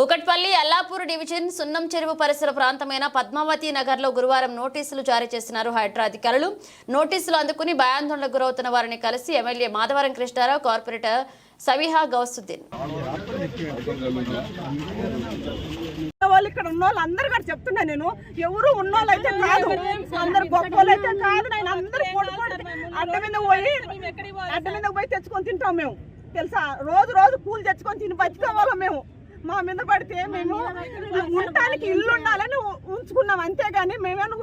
Kukatpally Allapur division సున్నం చెరువు పరిసర ప్రాంతమైన పద్మావతి నగర్లో గురువారం నోటీసులు జారీ చేసినారు హైడ్రా అధికారులు. నోటీసులు అందుకుని భయాందోళనకు గురవుతున్న వారిని కలిసి ఎమ్మెల్యే మాధవరం కృష్ణారావు కార్పొరేటర్ సవిహా గౌసుద్దీన్. వాళ్ళు ఇక్కడ ఉన్న వాళ్ళు అందరు కూడా చెప్తున్నా నేను. ఎవరు ఉన్న అయితే కాదు. అందరు గొప్ప వాళ్ళైతే అయితే కాదు. నేను అందరు అడ్డ మీద పోయి అడ్డ మీద పోయి తెచ్చుకొని తింటాం మేము. తెలుసా? రోజు రోజు పూలు తెచ్చుకొని తిని బతికోవాలా మేము. మా మీద పడితే మేము ఉండటానికి ఇల్లు ఉండాలని ఉంచుకున్నాం. అంతేగాని మేమేమో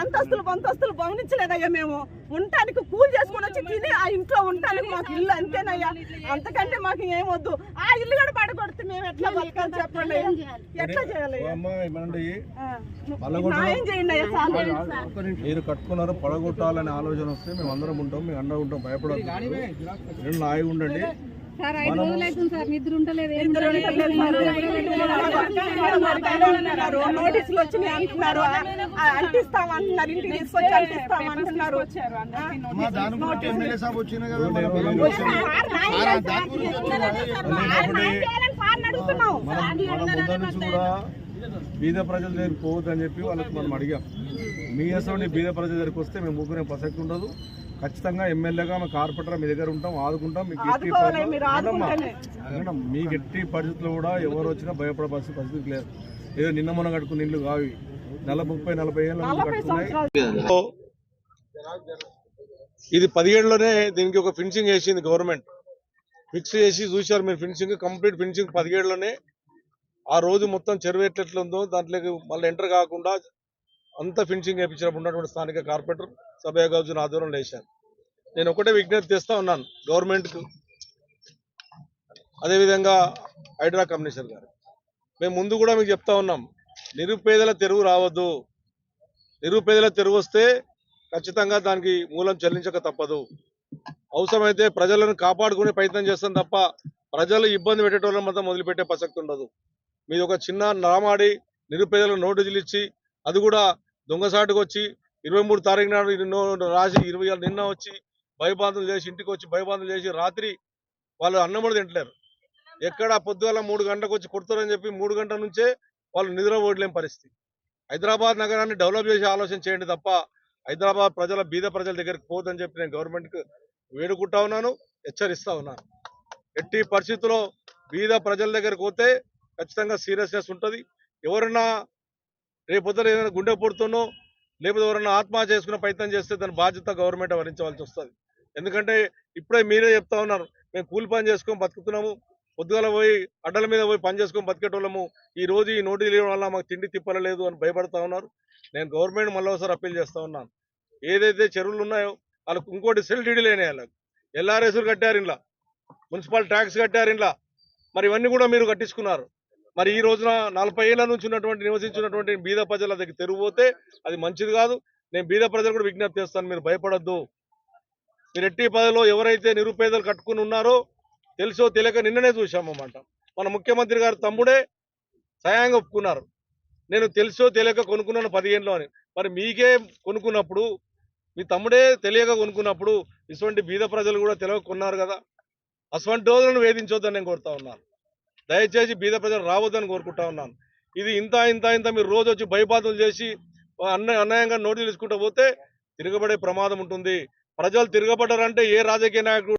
అంతస్తులు అంతస్తులు భవనించలేదయ్యా మేము. ఉండటానికి కూలి చేసుకొని వచ్చి తిని ఆ ఇంట్లో ఉండటానికి మాకు ఇల్లు అంతేనయ్యా. అంతకంటే మాకు ఏమొద్దు. ఆ ఇల్లు కూడా పడగొడితే మేము ఎట్లా బతకాలి చెప్పండి ఎట్లా చేయాలి న్యాయం చేయండి అయ్యా. మీరు కట్టుకున్నారు పడగొట్టాలనే ఆలోచన వస్తే మేము అందరం ఉంటాం మేము అండగా ఉంటాం భయపడదు రెండు నాయి ఉండండి. సార్ ఐదు రోజులు అవుతుంది సార్ నిద్ర నోటీసులు వచ్చినాయి అంటున్నారు అంటిస్తాం అంటున్నారు ఇంటికి తీసుకొచ్చి అంటిస్తాం అంటున్నారు బీద ప్రజల దగ్గరికి పోవద్దని చెప్పి వాళ్ళకి మనం అడిగాం మీ అసలు బీద ప్రజల దగ్గరికి వస్తే మేము ఊరుకునే ప్రసక్తి ఉండదు ఖచ్చితంగా ఎమ్మెల్యేగా మేము కార్పొరేటర్ మీ దగ్గర ఉంటాం ఆదుకుంటాం. మీకు ఎట్టి మీకు ఎట్టి పరిస్థితుల్లో కూడా ఎవరు వచ్చినా భయపడే పరిస్థితి పరిస్థితి లేదు ఏదో నిన్న మొన్న కట్టుకున్న ఇల్లు కావి నెల ముప్పై నలభై ఏళ్ళ నలభై కట్టుకున్నాయి. ఇది పదిహేడులోనే దీనికి ఒక ఫినిషింగ్ వేసింది గవర్నమెంట్. ఫిక్స్ చేసి చూశారు మీరు ఫినిషింగ్ కంప్లీట్ ఫినిషింగ్ పదిహేడులోనే. ఆ రోజు మొత్తం చెరువు ఎట్లెట్లా ఉందో దాంట్లోకి మళ్ళీ ఎంటర్ కాకుండా అంత ఫినిషింగ్ వేయించినప్పుడు ఉన్నటువంటి స్థానిక కార్పొరేటర్ సభ్య గౌజున ఆధ్వర్యంలో వేశాను నేను ఒకటే విజ్ఞప్తి చేస్తూ ఉన్నాను గవర్నమెంట్కు. అదేవిధంగా హైడ్రా కమిషనర్ గారు మేము ముందు కూడా మీకు చెప్తా ఉన్నాం నిరుపేదల తెరువు రావద్దు. నిరుపేదల తెరువు వస్తే ఖచ్చితంగా దానికి మూలం చెల్లించక తప్పదు. అవసరమైతే ప్రజలను కాపాడుకునే ప్రయత్నం చేస్తాం తప్ప ప్రజలు ఇబ్బంది పెట్టేటోళ్ళని మాత్రం మొదలుపెట్టే ప్రసక్తి ఉండదు. మీది ఒక చిన్న నామాడి నిరుపేదలకు నోటీసులు ఇచ్చి అది కూడా దొంగసాటుకు వచ్చి ఇరవై మూడు తారీఖు నాడు రాసి ఇరవై నిన్న వచ్చి భయబాధలు చేసి ఇంటికి వచ్చి భయబాధలు చేసి రాత్రి వాళ్ళు అన్నం కూడా తింటలేరు. ఎక్కడ పొద్దుగాల మూడు గంటలకు వచ్చి కొడతారని చెప్పి మూడు గంటల నుంచే వాళ్ళు నిద్ర పోయలేని పరిస్థితి. హైదరాబాద్ నగరాన్ని డెవలప్ చేసే ఆలోచన చేయండి తప్ప హైదరాబాద్ ప్రజల బీద ప్రజల దగ్గరికి పోదని చెప్పి నేను గవర్నమెంట్కి వేడుకుంటా ఉన్నాను హెచ్చరిస్తా ఉన్నాను. ఎట్టి పరిస్థితుల్లో బీద ప్రజల దగ్గరికి పోతే ఖచ్చితంగా సీరియస్నెస్ ఉంటుంది. ఎవరన్నా రేపొద్దున ఏదైనా గుండె పొడుతున్నో లేకపోతే ఎవరైనా ఆత్మహత్య చేసుకునే ప్రయత్నం చేస్తే దాని బాధ్యత గవర్నమెంట్ వహించవలసి వస్తుంది. ఎందుకంటే ఇప్పుడే మీరే చెప్తా ఉన్నారు మేము కూలి పని చేసుకొని బతుకుతున్నాము పొద్దుగాల పోయి అడ్డల మీద పోయి పని చేసుకొని బతికేటోళ్ళము ఈ రోజు ఈ నోటీ ఇవ్వడం వల్ల మాకు తిండి తిప్పలేదు అని భయపడతా ఉన్నారు. నేను గవర్నమెంట్ మళ్ళీ ఒకసారి అప్పీల్ చేస్తా ఉన్నాను. ఏదైతే చెరువులు ఉన్నాయో వాళ్ళకు ఇంకోటి సెల్ డీడీ లేని వాళ్ళకు. ఎల్ఆర్ఎస్లు కట్టారు ఇంట్లో మున్సిపల్ ట్యాక్స్ కట్టారు ఇంట్లో మరి ఇవన్నీ కూడా మీరు కట్టించుకున్నారు. మరి ఈ రోజున నలభై ఏళ్ళ నుంచి ఉన్నటువంటి నివసించినటువంటి బీద ప్రజల దగ్గర తెరిగిపోతే అది మంచిది కాదు. నేను బీద ప్రజలు కూడా విజ్ఞప్తి చేస్తాను మీరు భయపడొద్దు. మీరు ఎట్టి పదలో ఎవరైతే నిరుపేదలు కట్టుకుని ఉన్నారో తెలుసో తెలియక నిన్ననే చూశామన్నమాట మన ముఖ్యమంత్రి గారు తమ్ముడే సహాయంగా ఒప్పుకున్నారు. నేను తెలుసో తెలియక కొనుక్కున్నాను పదిహేనులో అని. మరి మీకే కొనుక్కున్నప్పుడు మీ తమ్ముడే తెలియక కొనుక్కున్నప్పుడు ఇటువంటి బీద ప్రజలు కూడా తెలియక కొన్నారు కదా. అటువంటి రోజులను వేధించొద్దని నేను కోరుతా ఉన్నాను. దయచేసి బీద ప్రజలు రావద్దని కోరుకుంటా ఉన్నాను. ఇది ఇంత ఇంత ఇంత మీరు రోజు వచ్చి భయపాతలు చేసి అన్న అన్యాయంగా నోటీసులు తీసుకుంటూ పోతే తిరగబడే ప్రమాదం ఉంటుంది. ప్రజలు తిరగబడ్డారంటే ఏ రాజకీయ నాయకుడు